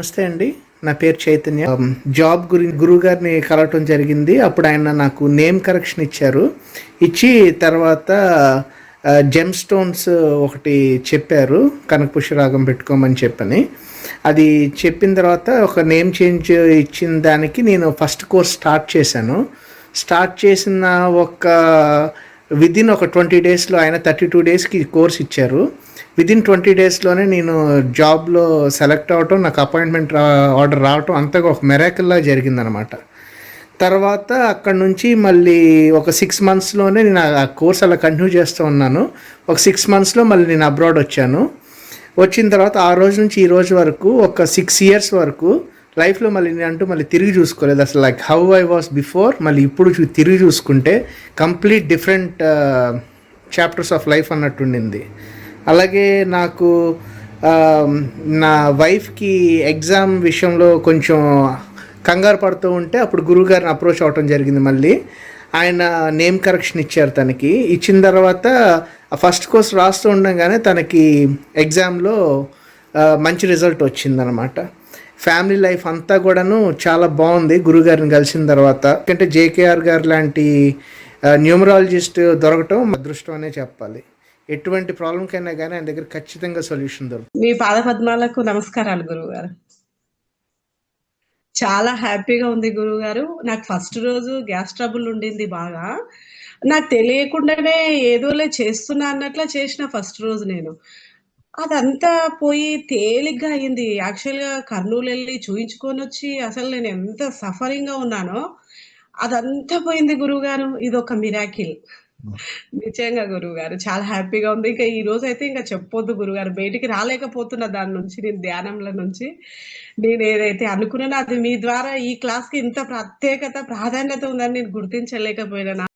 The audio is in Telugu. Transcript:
నమస్తే అండి. నా పేరు చైతన్య. Um, జాబ్ గురించి గురువు గారిని కలవటం జరిగింది. అప్పుడు ఆయన నాకు నేమ్ కరెక్షన్ ఇచ్చారు. ఇచ్చి తర్వాత uh, జెమ్ స్టోన్స్ ఒకటి చెప్పారు. కనకపుష్యరాగం పెట్టుకోమని చెప్పని. అది చెప్పిన తర్వాత ఒక నేమ్ చేంజ్ ఇచ్చిన దానికి నేను ఫస్ట్ కోర్స్ స్టార్ట్ చేశాను. స్టార్ట్ చేసిన ఒక విదిన్ ఒక ట్వంటీ డేస్లో ఆయన థర్టీ టూ డేస్కి కోర్స్ ఇచ్చారు. విదిన్ ట్వంటీ డేస్లోనే నేను జాబ్లో సెలెక్ట్ అవటం నాకు అపాయింట్మెంట్ రా ఆర్డర్ రావటం అంతగా ఒక మెరాకిల్లా జరిగిందనమాట తర్వాత అక్కడ నుంచి మళ్ళీ ఒక సిక్స్ మంత్స్లోనే నేను ఆ కోర్స్ అలా కంటిన్యూ చేస్తూ ఉన్నాను. ఒక సిక్స్ మంత్స్లో మళ్ళీ నేను అబ్రాడ్ వచ్చాను. వచ్చిన తర్వాత ఆ రోజు నుంచి ఈ రోజు వరకు ఒక సిక్స్ ఇయర్స్ వరకు లైఫ్లో మళ్ళీ నేను అంటూ మళ్ళీ తిరిగి చూసుకోలేదు. అసలు like how I was before మళ్ళీ ఇప్పుడు తిరిగి చూసుకుంటే complete different chapters of life అన్నట్టు ఉండింది. అలాగే నాకు um, నా వైఫ్కి ఎగ్జామ్ విషయంలో కొంచెం కంగారు పడుతూ ఉంటే అప్పుడు గురువుగారిని అప్రోచ్ అవ్వటం జరిగింది మళ్ళీ. ఆయన నేమ్ కరెక్షన్ ఇచ్చారు తనకి. ఇచ్చిన తర్వాత ఫస్ట్ కోర్స్ రాస్తూ ఉండగానే తనకి ఎగ్జామ్లో uh, మంచి రిజల్ట్ వచ్చిందనమాట ఫ్యామిలీ లైఫ్ అంతా కూడాను చాలా బాగుంది. గురుగారిని కలిసిన తర్వాత. ఎందుకంటే జేకేఆర్ గారు లాంటి న్యూమరాలజిస్ట్ దొరకటం అదృష్టం అనే చెప్పాలి. ఎటువంటి ప్రాబ్లంకైనా కానీ ఆయన దగ్గర ఖచ్చితంగా సొల్యూషన్ దొరుకుతుంది. మీ పాదపద్మాలకు నమస్కారాలు గురువు గారు చాలా హ్యాపీగా ఉంది గురువు గారు నాకు ఫస్ట్ రోజు గ్యాస్ ట్రబుల్ ఉండింది బాగా. నాకు తెలియకుండానే ఏదోలే చేస్తున్నా అన్నట్లా చేసిన ఫస్ట్ రోజు నేను. అదంతా పోయి తేలిగ్గా అయింది. యాక్చువల్గా కర్నూలు వెళ్ళి చూయించుకొని వచ్చి అసలు నేను ఎంత సఫరింగ్గా ఉన్నానో అదంతా పోయింది గురువు గారు ఇది ఒక మిరాకిల్ నిజంగా గురువు గారు చాలా హ్యాపీగా ఉంది. ఇంకా ఈ రోజు అయితే ఇంకా చెప్పొద్దు గురుగారు బయటికి రాలేకపోతున్నా దాని నుంచి నేను ధ్యానంలో నుంచి. నేను ఏదైతే అనుకున్నానో అది మీ ద్వారా ఈ క్లాస్కి ఇంత ప్రత్యేకత ప్రాధాన్యత ఉందని నేను గుర్తించలేకపోయినా.